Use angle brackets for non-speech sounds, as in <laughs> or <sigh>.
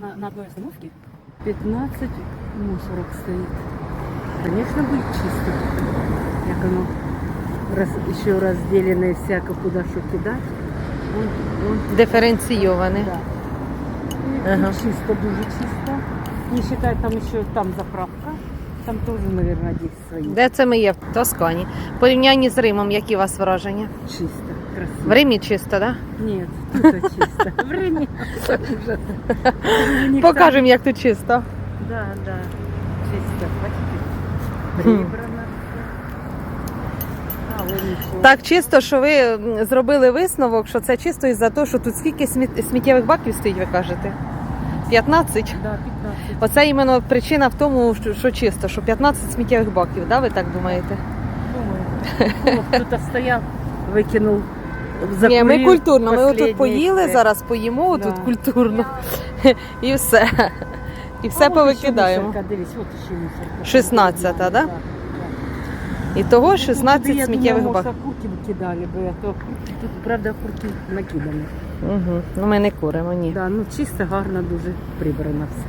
на, на одной остановке? 15 мусорок стоит. Конечно, будет чисто. Як оно раз, еще разделено всяко куда что кидать. Вон, вон, Диференційоване. да. И Ага. чисто, дуже чисто. Не считая там еще там заправка. Там тоже, наверное, есть свои. Де це ми є? В Тоскані. В порівнянні з Римом, які у вас враження? Чисто, В красиво. Римі чисто, так? Нет, тут чисто. <laughs> Ужас. Мне Покажемо, як тут чисто. Да, да. Чисто. Так чисто, що ви зробили висновок, що це чисто із-за того, що тут скільки сміттєвих баків стоїть, ви кажете? 15? Да, 15. Оце іменно причина в тому, що, чисто, що 15 сміттєвих баків, да, ви так думаєте? Думаю. О, Кто-то стоял, выкинул. Ні, ми культурно. Ми отут поїли, це. зараз поїмо, Да. тут культурно. <laughs> І все. І все А повикидаємо. мусорка, Дивись, от ще мусорка. 16-та, да? І того 16 сміттєвих баків. баків. Окурки викидали би, а то тут, правда, окурки накидані. Угу. Ну ми не куримо, ні. Да, ну чисто, гарно, дуже прибрано все.